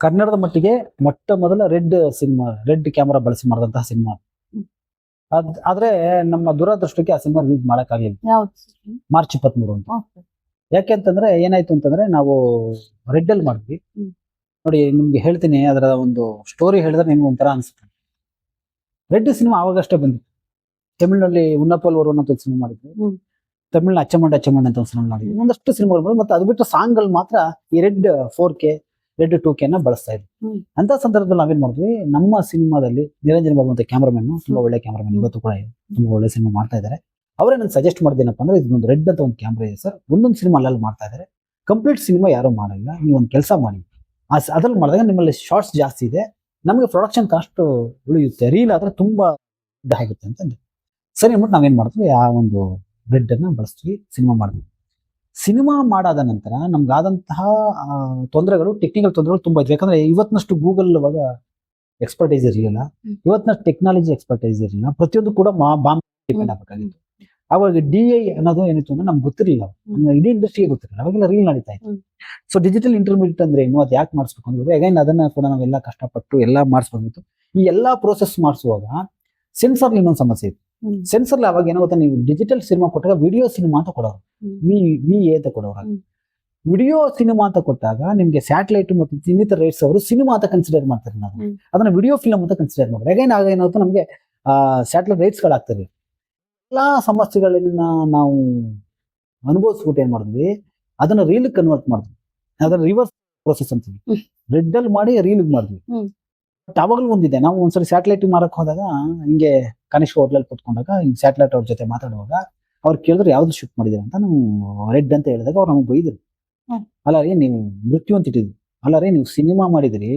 ಕನ್ನಡದ ಮಟ್ಟಿಗೆ ಮೊಟ್ಟ ಮೊದಲ ರೆಡ್ ಸಿನಿಮಾ ರೆಡ್ ಕ್ಯಾಮರಾ ಬಳಸಿ ಮಾಡಿದಂತಹ ಸಿನಿಮಾ. ಅದ್ ಆದ್ರೆ ನಮ್ಮ ದುರದೃಷ್ಟಕ್ಕೆ ಆ ಸಿನಿಮಾ ರಿಲೀಸ್ ಮಾಡಕ್ಕಾಗಲಿಲ್ಲ ಮಾರ್ಚ್ ಇಪ್ಪತ್ಮೂರು ಅಂತ. ಯಾಕೆ ಅಂತಂದ್ರೆ ಏನಾಯ್ತು ಅಂತಂದ್ರೆ ನಾವು ರೆಡ್ ಅಲ್ಲಿ ಮಾಡಿದ್ವಿ. ನೋಡಿ ನಿಮ್ಗೆ ಹೇಳ್ತೀನಿ ಅದರ ಒಂದು ಸ್ಟೋರಿ ಹೇಳಿದ್ರೆ ನಿಮ್ಗೆ ಒಂಥರ ಅನ್ಸುತ್ತೆ. ರೆಡ್ ಸಿನಿಮಾ ಅವಾಗಷ್ಟೇ ಬಂದಿತ್ತು. ತಮಿಳಿನಲ್ಲಿ ಉನ್ನಪ್ಪಲ್ ವರುಣ್ ಅಂತ ಸಿನಿಮಾ ಮಾಡಿದ್ವಿ ಹ್ಮ್. ತಮಿಳ್ನ ಅಚ್ಚಮಂಡ ಅಚ್ಚಮಂಡ ಅಂತ ಒಂದು ಸಿನಿಮಾ ಮಾಡಿದ್ವಿ ಒಂದಷ್ಟು ಸಿನಿಮಾಗಳು ಬಂದು ಮತ್ತೆ ಅದು ಬಿಟ್ಟು ಸಾಂಗ್ಗಳು ಮಾತ್ರ ಈ red four K red two K ನ ಬಳಸ್ತಾ ಇದ್ವಿ ಅಂತ ಸಂದರ್ಭದಲ್ಲಿ ನಾವೇನ್ ಮಾಡಿದ್ವಿ? ನಮ್ಮ ಸಿನಿಮಾದಲ್ಲಿ ನಿರಂಜನ್ ಬಾಬು ಅಂತ ಕ್ಯಾಮ್ರಾಮನ್ ತುಂಬಾ ಒಳ್ಳೆ ಕ್ಯಾಮ್ರಾಮನ್ ಇವತ್ತು ಕೂಡ ತುಂಬಾ ಒಳ್ಳೆ ಸಿನಿಮಾ ಮಾಡ್ತಾ ಇದ್ದಾರೆ. ಅವರೇ ನಾನು ಸಜೆಸ್ಟ್ ಮಾಡಿದೇನಪ್ಪ ಅಂದ್ರೆ ಇದೊಂದು ರೆಡ್ ಅಂತ ಒಂದು ಕ್ಯಾಮ್ರಾ ಇದೆ ಸರ್. ಒಂದೊಂದು ಸಿನಿಮಾ ಅಲ್ಲಲ್ಲಿ ಮಾಡ್ತಾ ಇದ್ದಾರೆ. ಕಂಪ್ಲೀಟ್ ಸಿನಿಮಾ ಯಾರು ಮಾಡಲ್ಲ. ನೀವು ಒಂದು ಕೆಲಸ ಮಾಡಿ. ಆ ಅದ್ರಲ್ಲಿ ಮಾಡಿದಾಗ ನಿಮ್ಮಲ್ಲಿ ಶಾರ್ಟ್ಸ್ ಜಾಸ್ತಿ ಇದೆ. ನಮಗೆ ಪ್ರೊಡಕ್ಷನ್ ಕಾಸ್ಟ್ ಉಳಿಯುತ್ತೆ. ರೀಲ್ ಆದ್ರೆ ತುಂಬಾ ಇದಾಗುತ್ತೆ ಆಗುತ್ತೆ ಅಂತಂದ್ರೆ ಸರಿ ಅಂದ್ಬಿಟ್ಟು ನಾವೇನ್ ಮಾಡ್ತೀವಿ ಆ ಒಂದು ರೆಡ್ ಅನ್ನ ಬಳಸ್ತೀವಿ ಸಿನಿಮಾ ಮಾಡಿದ್ವಿ ಸಿನಿಮಾ ಮಾಡಾದ ನಂತರ ನಮ್ಗಾದಂತಹ ತೊಂದರೆಗಳು ಟೆಕ್ನಿಕಲ್ ತೊಂದರೆಗಳು ತುಂಬಾ ಇದೆ ಯಾಕಂದ್ರೆ ಇವತ್ತಿನಷ್ಟು ಗೂಗಲ್ ಇವಾಗ ಎಕ್ಸ್ಪರ್ಟೈಸ್ ಇರಲಿಲ್ಲ. ಹ್ಮ್. ಇವತ್ತಿನಷ್ಟು ಟೆಕ್ನಾಲಜಿ ಎಕ್ಸ್ಪರ್ಟೈಸ್ ಇರಲಿಲ್ಲ. ಪ್ರತಿಯೊಂದು ಕೂಡ ಬಾಂಬ್ ಡಿಪೆಂಡ್ ಆಗಬೇಕಾಗಿತ್ತು. ಅವಾಗ ಡಿ ಐ ಅನ್ನೋದು ಏನಿತ್ತು ಅಂದ್ರೆ ನಮ್ಗೆ ಗೊತ್ತಿರಲಿಲ್ಲ. ಇಡೀ ಇಂಡಸ್ಟ್ರಿಗೆ ಗೊತ್ತಿರಲಿಲ್ಲ. ಅವಾಗೆಲ್ಲ ರೀಲ್ ನಡೀತಾ ಇತ್ತು. ಸೊ ಡಿಜಿಟಲ್ ಇಂಟರ್ಮೀಡಿಯೇಟ್ ಅಂದ್ರೆ ಏನು? ಅದು ಯಾಕೆ ಮಾಡಿಸ್ಬೇಕು ಅಂದ್ರೆ ಅಗೈನ್ ಅದನ್ನ ಕೂಡ ನಾವೆಲ್ಲ ಕಷ್ಟಪಟ್ಟು ಎಲ್ಲ ಮಾಡಿಸ್ಬೇಕಿತ್ತು ಈ ಎಲ್ಲಾ ಪ್ರೋಸೆಸ್ ಮಾಡಿಸುವಾಗ ಸೆನ್ಸರ್ ಇನ್ನೊಂದು ಸಮಸ್ಯೆ ಇತ್ತು. ಹ್ಮ್. ಸೆನ್ಸರ್ ಅವಾಗ ಏನಾಗುತ್ತೆ ಗೊತ್ತಾ ನೀವು ಡಿಜಿಟಲ್ ಸಿನಿಮಾ ಕೊಟ್ಟಾಗ ವಿಡಿಯೋ ಸಿನಿಮಾ ಅಂತ ಕೊಡೋರು. ವಿ ವಿ ಎ ಅಂತ ಕೊಡೋರು. ವಿಡಿಯೋ ಸಿನಿಮಾ ಅಂತ ಕೊಟ್ಟಾಗ ನಿಮಗೆ ಸ್ಯಾಟಲೈಟ್ ಮತ್ತು ಇನ್ನಿತರ ರೈಟ್ಸ್ ಅವರು ಸಿನಿಮಾ ಅಂತ ಕನ್ಸಿಡರ್ ಮಾಡ್ತಾರೆ ನಾವು. ಅದನ್ನ ವಿಡಿಯೋ ಫಿಲಮ್ ಅಂತ ಕನ್ಸಿಡರ್ ಮಾಡ್ತಾರೆ ಅಗೈನ್ ಆಗ ಏನಾಗುತ್ತೆ ನಮಗೆ ಸ್ಯಾಟಲೈಟ್ ರೇಟ್ಸ್ ಎಲ್ಲ ಎಲ್ಲಾ ಸಮಸ್ಯೆಗಳನ್ನ ನಾವು ಅನುಭವಿಸ್ಬಿಟ್ಟು ಏನು ಮಾಡಿದ್ವಿ ಅದನ್ನ ರೀಲ್ ಕನ್ವರ್ಟ್ ಮಾಡಿದ್ವಿ. ಅದನ್ನ ರಿವರ್ಸ್ ಪ್ರೊಸೆಸ್ ಅಂತೀವಿ. ರೆಡ್ ಅಲ್ಲಿ ಮಾಡಿ ರೀಲ್ ಮಾಡಿದ್ವಿ. ಅವಾಗಲೂ ಒಂದಿದೆ. ನಾವು ಒಂದ್ಸರಿ ಸ್ಯಾಟಲೈಟ್ ಮಾರಕ್ ಹೋದಾಗ ಹಿಂಗೆ ಕನಿಷ್ಠ ಹೋಟ್ಲಲ್ಲಿ ಕುತ್ಕೊಂಡಾಗ ಹಿಂಗ್ ಸ್ಯಾಟಲೈಟ್ ಅವ್ರ ಜೊತೆ ಮಾತಾಡುವಾಗ ಅವ್ರು ಕೇಳಿದ್ರು ಯಾವ್ದು ಶೂಟ್ ಮಾಡಿದ್ರೆ ಅಂತ. ನಾವು ರೆಡ್ ಅಂತ ಹೇಳಿದಾಗ ಅವ್ರು ನಮಗೆ ಬೈದ್ರು. ಅಲ್ಲ ರೀ ನೀವು ಮೃತ್ಯು ಅಂತ ಇಟ್ಟಿದ್ವಿ ಅಲ್ಲ ರೀ ನೀವು ಸಿನಿಮಾ ಮಾಡಿದ್ರಿ.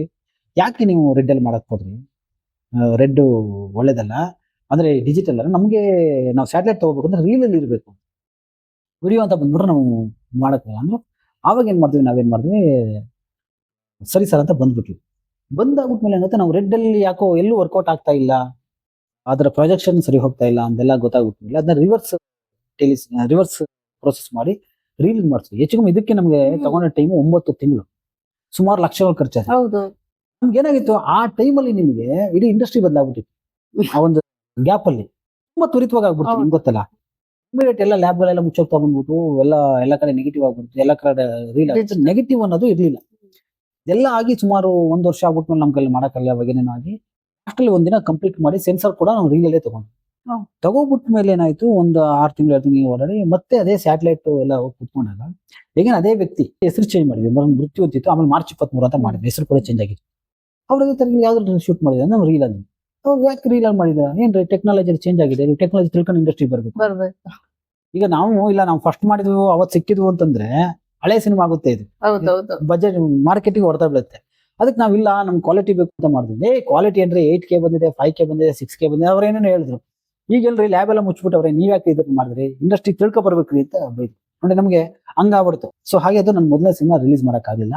ಯಾಕೆ ನೀವು ರೆಡ್ ಅಲ್ಲಿ ಮಾಡಕ್ ಹೋದ್ರಿ? ರೆಡ್ ಒಳ್ಳೇದಲ್ಲ. ಅಂದ್ರೆ ಡಿಜಿಟಲ್ ಅಲ್ಲ. ನಮಗೆ ನಾವು ಸ್ಯಾಟಲೈಟ್ ತಗೋಬೇಕು ಅಂದ್ರೆ ರೀಲ್ ಅಲ್ಲಿ ಇರಬೇಕು. ವಿಡಿಯೋ ಅಂತ ಬಂದ್ಬಿಟ್ರೆ ನಾವು ಮಾಡಕ್ಕೆ ಅಂದ್ರೆ ಆವಾಗ ಏನ್ ಮಾಡ್ತೀವಿ? ನಾವೇನ್ ಮಾಡಿದ್ವಿ ಸರಿ ಸರ್ ಅಂತ ಬಂದ್ಬಿಟ್ವಿ. ಬಂದಾಗ್ಬಿಟ್ಮೇಲೆ ಏನಾಗುತ್ತೆ ನಾವು ರೆಡ್ ಅಲ್ಲಿ ಯಾಕೋ ಎಲ್ಲೂ ವರ್ಕೌಟ್ ಆಗ್ತಾ ಇಲ್ಲ ಅದರ ಪ್ರೊಜೆಕ್ಷನ್ ಸರಿ ಹೋಗ್ತಾ ಇಲ್ಲ ಅಂತೆಲ್ಲ ಗೊತ್ತಾಗ್ಬಿಟ್ಮೇಲೆ ಅದನ್ನ ರಿವರ್ಸ್ ಟೆಲಿಸ್ ರಿವರ್ಸ್ ಪ್ರೋಸೆಸ್ ಮಾಡಿ ರೀಲ್ ಮಾಡ್ತೀವಿ. ಹೆಚ್ಚು ಕಮ್ಮಿ ಇದಕ್ಕೆ ನಮಗೆ. ತಗೊಂಡ ಟೈಮ್ ಒಂಬತ್ತು ತಿಂಗಳು ಸುಮಾರು ಲಕ್ಷಗಳು ಖರ್ಚಾಗ ಹೌದು. ನಮ್ಗೆ ಏನಾಗಿತ್ತು ಆ ಟೈಮಲ್ಲಿ ನಿಮಗೆ ಇಡೀ ಇಂಡಸ್ಟ್ರಿ ಬದಲಾಗ್ಬಿಟ್ಟಿತ್ತು. ಆ ಒಂದು ಗ್ಯಾಪ್ ಅಲ್ಲಿ ತುಂಬಾ ತ್ವರಿತವಾಗಿ ಆಗ್ಬಿಡ್ತು. ನಿಮ್ಗೆ ಗೊತ್ತಲ್ಲ. ಇಮಿಡಿಯೇಟ್ ಎಲ್ಲ ಲ್ಯಾಬ್ಗಳೆಲ್ಲ ಮುಚ್ಚೋಗ್ತಾ ಬಂದ್ಬಿಟ್ಟು ಎಲ್ಲ ಎಲ್ಲ ಕಡೆ ನೆಗೆಟಿವ್ ಆಗ್ಬಿಡ್ತು ಎಲ್ಲ ಕಡೆ ರೀಲ್ ನೆಗೆಟಿವ್ ಅನ್ನೋದು ಇರ್ಲಿಲ್ಲ. ಎಲ್ಲ ಆಗಿ ಸುಮಾರು ಒಂದು ವರ್ಷ ಆಗ್ಬಿಟ್ಮೇಲೆ ನಮ್ ಕೈಲಿ ಮಾಡೋಕ್ಕಲ್ಲ ಅವಾಗ ಏನೇನೋ ಆಗಿ. ಅಷ್ಟರಲ್ಲಿ ಒಂದಿನ ಕಂಪ್ಲೀಟ್ ಮಾಡಿ ಸೆನ್ಸರ್ ಕೂಡ ನಾವು ರೀಲಲ್ಲೇ ತಗೊಂಡು. ತಗೋಬಿಟ್ಟ ಮೇಲೆ ಏನಾಯ್ತು ಒಂದು ಆರು ತಿಂಗಳು ಎರಡು ತಿಂಗಳು ಓಡಾಡಿ ಮತ್ತೆ ಅದೇ ಸ್ಯಾಟಲೈಟ್ ಎಲ್ಲ ಹೋಗಿ ಕುತ್ಕೊಂಡಾಗ ಈಗ ಅದೇ ವ್ಯಕ್ತಿ ಹೆಸರು ಚೇಂಜ್ ಮಾಡಿದ್ವಿ ಮೃತ್ಯು ಅಂತಿತ್ತು ಆಮೇಲೆ ಮಾರ್ಚ್ ಇಪ್ಪತ್ಮೂರು ಅಂತ ಮಾಡಿದ್ವಿ ಹೆಸರು ಕೂಡ ಚೇಂಜ್ ಆಗಿತ್ತು. ಅವ್ರ ಅದೇ ತರ ಯಾವ್ದು ಶೂಟ್ ಮಾಡಿದ್ರೆ? ನಾವು ರೀಲ್ ಅಲ್ಲಿ. ಅವ್ರು ಯಾಕೆ ರೀಲ್ ಅಲ್ಲಿ ಏನು ಏನ್ರಿ ಟೆಕ್ನಾಲಜಿ ಚೇಂಜ್ ಆಗಿದೆ ಟೆಕ್ನಾಲಜಿ ತಿಳ್ಕೊಂಡು ಇಂಡಸ್ಟ್ರಿ ಬರ್ಬೇಕು. ಬರ್ಬೇಕು. ಈಗ ನಾವು ಇಲ್ಲ ನಾವು ಫಸ್ಟ್ ಮಾಡಿದ್ವು ಅವತ್ತು ಸಿಕ್ಕಿದ್ವು ಅಂತಂದ್ರೆ ಹಳೆ ಸಿನಿಮಾ ಆಗುತ್ತೆ ಇದು. ಬಜೆಟ್ ಮಾರ್ಕೆಟಿಗೆ ಹೊಡ್ತಾ ಬೀಳುತ್ತೆ. ಅದಕ್ಕೆ ನಾವಿಲ್ಲ ನಮ್ ಕ್ವಾಲಿಟಿ ಬೇಕು ಅಂತ ಮಾಡಿದ್ವಿ ಏ ಕ್ವಾಲಿಟಿ ಅಂದ್ರೆ ಏಟ್ ಕೆ ಬಂದಿದೆ ಫೈವ್ ಕೆ ಬಂದಿದೆ ಸಿಕ್ಸ್ ಕೆ ಬಂದಿದೆ ಅವ್ರು ಏನೇನೋ ಹೇಳಿದ್ರು. ಈಗ ಎಲ್ರಿ ಲ್ಯಾಬ್ ಎಲ್ಲ ಮುಚ್ಚಿಬಿಟ್ಟವ್ರೆ ನೀವ್ ಯಾಕೆ ಇದನ್ನ ಮಾಡಿದ್ರಿ? ಇಂಡಸ್ಟ್ರಿ ತಿಳ್ಕೊ ಬರ್ಬೇಕ್ರಿ ಅಂತ ಬೈದ್ರು. ನೋಡಿ ನಮಗೆ ಹಂಗಾಗ್ಬಿಡ್ತು ಸೊ ಹಾಗೆ ಅದು ನನ್ನ ಮೊದಲನೇ ಸಿನಿಮಾ ರಿಲೀಸ್ ಮಾಡೋಕ್ಕಾಗಲಿಲ್ಲ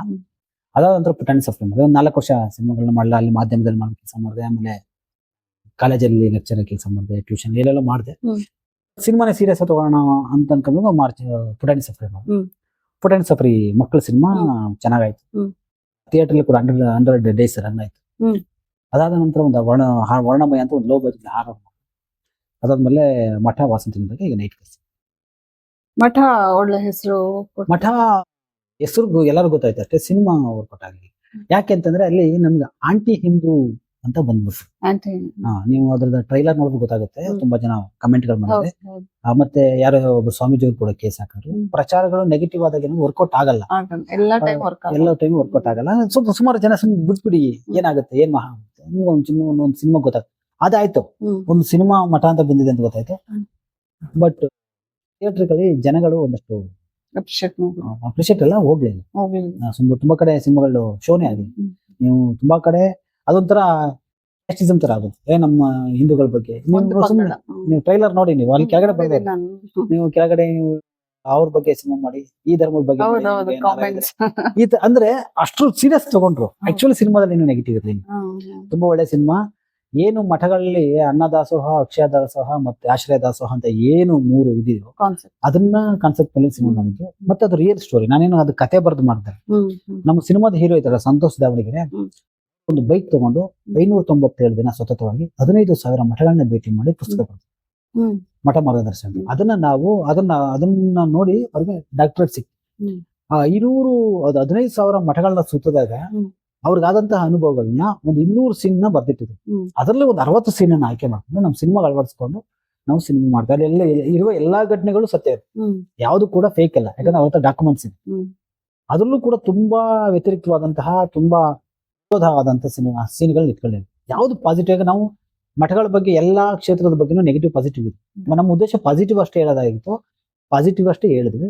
ಅದಾದ ನಂತರ ಪುಟಾಣಿ ಸಫ್ಟರ್ ಮಾಡಿದೆ ಒಂದು ನಾಲ್ಕು ವರ್ಷ ಸಿನಿಮಾಗಳನ್ನ ಮಾಡಲ್ಲ ಅಲ್ಲಿ ಮಾಧ್ಯಮದಲ್ಲಿ ಮಾಡೋ ಕೆಲಸ ಮಾಡಿದೆ ಆಮೇಲೆ ಕಾಲೇಜಲ್ಲಿ ಲೆಕ್ಚರ್ ಕೆಲಸ ಮಾಡಿದೆ ಟ್ಯೂಷನ್ ಎಲ್ಲೆಲ್ಲ ಮಾಡಿದೆ. ಸಿನಿಮಾನೇ ಸೀರಿಯಸ್ ತಗೋಣ ಅಂತ ಅನ್ಕೊಂಡ್ಬಿಟ್ಟು ಮಾರ್ಚ್ ಪುಟಾಣಿ ಮಾಡಿದೆ ಹ್ಮ್. ಪುಟಾಣಿ ಸಫರಿ ಮಕ್ಕಳ ಸಿನಿಮಾ ಚೆನ್ನಾಗಾಯ್ತು. ಥಿಯೇಟರ್ ಕೂಡ ಹಂಡ್ರೆಡ್ ಹಂಡ್ರೆಡ್ ಡೇಸ್ ರನ್ ಆಯ್ತು. ಅದಾದ ನಂತರ ಒಂದು ವರ್ಣ ವರ್ಣಮಯ ಅಂತ ಒಂದು ಲೋ ಬಜೆಟ್ ಹಾರ ಅದಾದ್ಮೇಲೆ ಮಠ ವಾಸಂತಿ ಬಗ್ಗೆ ಈಗ ನೈಟ್ ಮಠ ಒಳ್ಳೆ ಹೆಸರು ಮಠ ಹೆಸರು ಎಲ್ಲರಿಗೂ ಗೊತ್ತಾಯ್ತು ಅಷ್ಟೇ ಸಿನಿಮಾ ವರ್ಕೌಟ್ ಆಗಲಿ ಯಾಕೆ ಅಂತಂದ್ರೆ ಅಲ್ಲಿ ನಮ್ಗೆ ಆಂಟಿ ಹಿಂದೂ ಅಂತ ಹಾ, ನೀವು ಅದ್ರದ್ದು ಟ್ರೈಲರ್ ನೋಡಿದ್ರೆ ಗೊತ್ತಾಗುತ್ತೆ. ತುಂಬಾ ಜನ ಕಮೆಂಟ್ಗಳು ಮಾಡಿದೆ ಮತ್ತೆ ಯಾರೋ ಒಬ್ಬ ಸ್ವಾಮೀಜಿ ಅವರು ಕೂಡ ಕೇಸ್ ಹಾಕಿದ್ರು. ಪ್ರಚಾರಗಳು ನೆಗೆಟಿವ್ ಆದಾಗ ವರ್ಕೌಟ್ ಆಗಲ್ಲ. ಎಲ್ಲಾ ಟೈಮ್ ವರ್ಕೌಟ್ ಆಗಲ್ಲ. ಸ್ವಲ್ಪ ಸುಮಾರು ಜನ ಸುಮ್ಮನೆ ಬಿಟ್ಬಿಡಿ. ಏನಾಗುತ್ತೆ? ಏನ್ ಮಹಾ ನಿಮ್ಗೆ ಒಂದು ಸಿನಿಮಾ ಒಂದು ಸಿನಿಮಾ ಗೊತ್ತಾಗ್ತದೆ ಅದಾಯ್ತು. ಒಂದು ಸಿನಿಮಾ ಮಠ ಅಂತ ಬಂದಿದೆ ಅಂತ ಗೊತ್ತಾಯ್ತು. ಬಟ್ ಥಿಯೇಟರ್ ಥಿಯೇಟರ್ಗಳಲ್ಲಿ ಜನಗಳು ಒಂದಷ್ಟು ಅಪ್ರಿಷಿಯೇಟ್ ಎಲ್ಲ ಹೋಗ್ಲಿಲ್ಲ. ತುಂಬಾ ಕಡೆ ಸಿನಿಮಾಗಳು ಶೋನೇ ಆಗಲಿ. ನೀವು ತುಂಬಾ ಕಡೆ ಅದೊಂಥರ ಕ್ಯಾಸ್ಟಿಸಮ್ ತರ ಆಗುತ್ತೆ. ಏ ನಮ್ಮ ಹಿಂದೂಗಳ ಬಗ್ಗೆ. ನೀವು ಸುಮ್ನೆ- ನೀವು ಟ್ರೈಲರ್ ನೋಡಿ ನೀವು. ಅಲ್ಲಿ ಕೆಳಗಡೆ ನೋಡಿದೆ ನೀವು ಕೆಳಗಡೆ ನೀವು ಅವ್ರ ಬಗ್ಗೆ ಸಿನಿಮಾ ಮಾಡಿ ಈ ಧರ್ಮದ ಬಗ್ಗೆ ಮಾಡಿ, ಹೌದೌದು ಏನಾರ ಕಾಮೆಂಟ್ಸ್ ಇದೆ. ಈ ತ- ಅಂದ್ರೆ ಅಷ್ಟು ಸೀರಿಯಸ್ ತಗೊಂಡ್ರು. ಆಕ್ಚುಲಿ ಸಿನಿಮಾದಲ್ಲಿ ಏನು ನೆಗೆಟಿವ್ ಇರಲಿಲ್ಲ. ತುಂಬಾ ಒಳ್ಳೆ ಸಿನಿಮಾ ಏನು ಮಠಗಳಲ್ಲಿ ಅನ್ನದಾಸೋಹ ಅಕ್ಷಯ ದಾಸೋಹ ಮತ್ತೆ ಆಶ್ರಯ ದಾಸೋಹ ಅಂತ ಏನು ಮೂರು ಇದೆಯೋ ಕಾನ್ಸೆಪ್ಟ್ ಅದನ್ನ ಕಾನ್ಸೆಪ್ಟ್ ಮೇಲೆ ಸಿನಿಮಾ ಮಾಡಿದ್ದು. ಮತ್ತೆ ಅದು ರಿಯಲ್ ಸ್ಟೋರಿ ನಾನೇನು ಅದು ಕತೆ ಬರೆದು ಮಾಡ್ತಾರೆ ನಮ್ಮ ಸಿನಿಮಾದ ಹೀರೋ ಇದ್ದಾರೆ ಸಂತೋಷ್ ದಾವಣಗೆರೆ. ಹ್ಮ್. ಒಂದು ಬೈಕ್ ತಗೊಂಡು ಐನೂರ ತೊಂಬತ್ತೇಳು ದಿನ ಸತತವಾಗಿ ಹದಿನೈದು ಸಾವಿರ ಮಠಗಳನ್ನ ಭೇಟಿ ಮಾಡಿ ಪುಸ್ತಕ ಬರ್ತದೆ ಮಠ ಮಾರ್ಗದರ್ಶನ. ಅದನ್ನ ನಾವು ಅದನ್ನ ಅದನ್ನ ನೋಡಿ ಅವ್ರಿಗೆ ಡಾಕ್ಟರೇಟ್ ಸಿಕ್ತು. ಆ ಐನೂರು ಅದು ಹದಿನೈದು ಸಾವಿರ ಮಠಗಳನ್ನ ಸುತ್ತದಾಗ. ಅವ್ರಿಗಾದಂತಹ ಅನುಭವಗಳನ್ನ ಒಂದು ಇನ್ನೂರು ಸೀನ್ನ ಬರ್ದಿಟ್ಟಿದ್ರು. ಅದರಲ್ಲಿ ಒಂದು ಅರವತ್ತು ಸೀನ್ ಅನ್ನ ಆಯ್ಕೆ ಮಾಡ್ಕೊಂಡು ನಮ್ಮ ಸಿನಿಮಾ ಅಳವಡಿಸ್ಕೊಂಡು ನಾವು ಸಿನಿಮಾ ಮಾಡ್ತಾರೆ. ಎಲ್ಲ ಇರುವ ಎಲ್ಲಾ ಘಟನೆಗಳು ಸತ್ಯ ಇದೆ ಯಾವುದು ಕೂಡ ಫೇಕ್ ಅಲ್ಲ. ಯಾಕಂದ್ರೆ ಅವತ್ತ ಡಾಕ್ಯುಮೆಂಟ್ಸ್ ಇದೆ ಅದರಲ್ಲೂ ಕೂಡ ತುಂಬಾ ವ್ಯತಿರಿಕ್ತವಾದಂತಹ ತುಂಬಾ ವಿರೋಧವಾದಂತಹ ಸಿನಿಮಾ ಸೀನ್ಗಳನ್ನ ಇಟ್ಕೊಳ್ಳಿ ಯಾವುದು ಪಾಸಿಟಿವ್ ಆಗಿ ನಾವು ಮಠಗಳ ಬಗ್ಗೆ ಎಲ್ಲಾ ಕ್ಷೇತ್ರದ ಬಗ್ಗೆನೂ ನೆಗೆಟಿವ್ ಪಾಸಿಟಿವ್ ಇದೆ. ನಮ್ಮ ಉದ್ದೇಶ ಪಾಸಿಟಿವ್ ಅಷ್ಟೇ ಹೇಳೋದಾಗಿತ್ತು ಪಾಸಿಟಿವ್ ಅಷ್ಟೇ ಹೇಳಿದ್ವಿ.